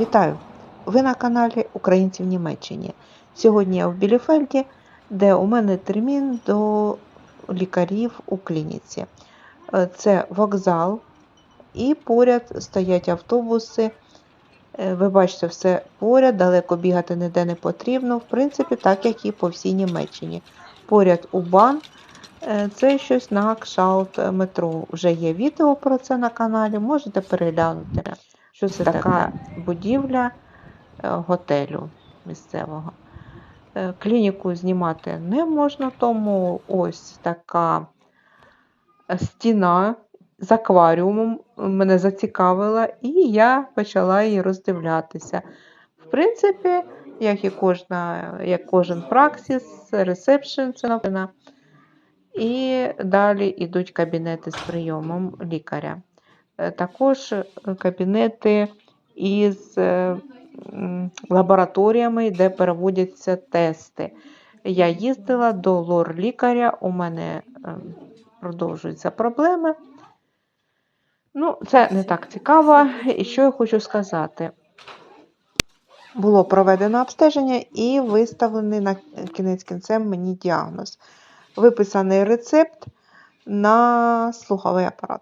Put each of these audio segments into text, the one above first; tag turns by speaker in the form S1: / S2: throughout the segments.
S1: Вітаю! Ви на каналі Українці в Німеччині. Сьогодні я в Біліфельді, де у мене термін до лікарів у клініці. Е, Це вокзал, і поряд стоять автобуси. Е, Ви бачите, все поряд, далеко бігати ніде не потрібно. В принципі, так як і по всій Німеччині. Поряд УБАН. Е, Це щось на кшалт метро. Вже є відео про це на каналі, можете переглянути. Що це така будівля е, готелю місцевого. Е, Клініку знімати не можна, тому ось така стіна з акваріумом мене зацікавила, і я почала її роздивлятися. В принципі, як і кожна, як кожен праксіс, ресепшн це напевно. І далі йдуть кабінети з прийомом лікаря. Е, Також е, кабінети із е, лабораторіями, де переводяться тести. Я їздила до лор-лікаря, у мене продовжуються проблеми. Ну, це не так цікаво. І що я хочу сказати? Було проведено обстеження і виставлений на кінець кінцем мені діагноз. Виписаний рецепт на слуховий апарат.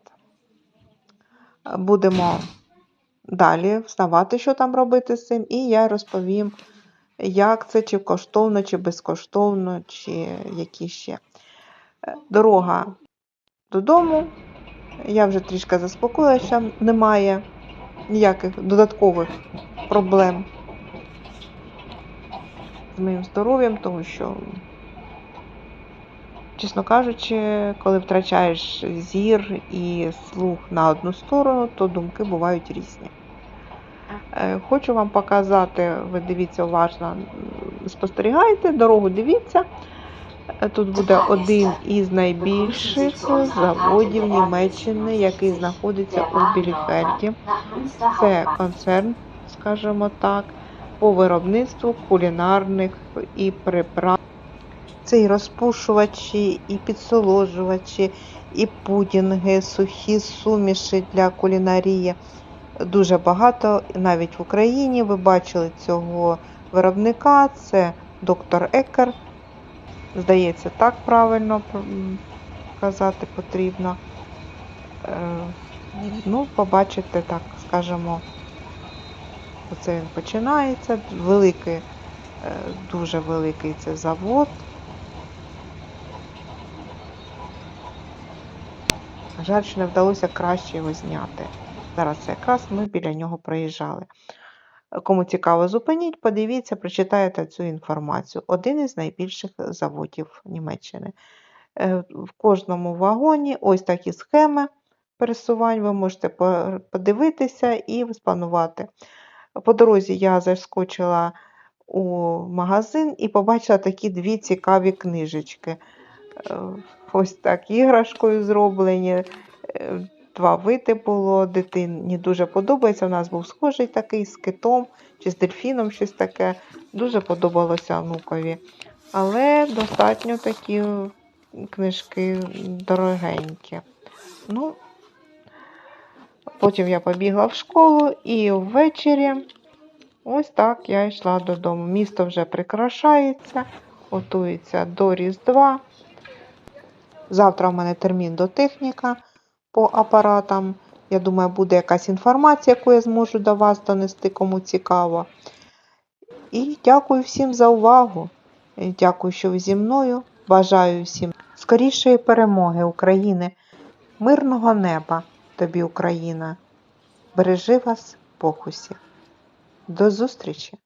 S1: Будемо далі взнавати, що там робити з цим, і я розповім, як це, чи коштовно, чи безкоштовно, чи які ще. Е, Дорога додому. Я вже трішки заспокоїлася, немає ніяких додаткових проблем з моїм здоров'ям, тому що, чесно кажучи, коли втрачаєш зір і слух на одну сторону, то думки бувають різні. Е, Хочу вам показати, ви дивіться уважно, спостерігайте, дорогу дивіться. Е, Тут буде один із найбільших заводів Німеччини, який знаходиться у Біліфельді. Це концерн, скажімо так, по виробництву кулінарних і приправ. Це і розпушувачі, і підсоложувачі, і пудінги, сухі суміші для кулінарії. Дуже багато, навіть в Україні ви бачили цього виробника. Це доктор Екер. Здається, так правильно казати потрібно. Е, Ну, побачите, так скажемо, оце він починається. Великий, е, дуже великий це завод. Жаль, що не вдалося краще його зняти. Зараз якраз ми біля нього проїжджали. Кому цікаво, зупиніть, подивіться, прочитаєте цю інформацію. Один із найбільших заводів Німеччини. Е, В кожному вагоні ось такі схеми пересувань. Ви можете подивитися і спланувати. По дорозі я заскочила у магазин і побачила такі дві цікаві книжечки. Ось так іграшкою зроблені. Е, Два види було, дитині дуже подобається. У нас був схожий такий з китом чи з дельфіном, щось таке. Дуже подобалося онукові. Але достатньо такі книжки дорогенькі. Ну, потім я побігла в школу і ввечері ось так я йшла додому. Місто вже прикрашається, готується до Різдва. Завтра в мене термін до техніка по апаратам. Я думаю, буде якась інформація, яку я зможу до вас донести, кому цікаво. І дякую всім за увагу. Дякую, що ви зі мною. Бажаю всім скорішої перемоги України, мирного неба тобі, Україна. Бережи вас, Бог усіх. До зустрічі!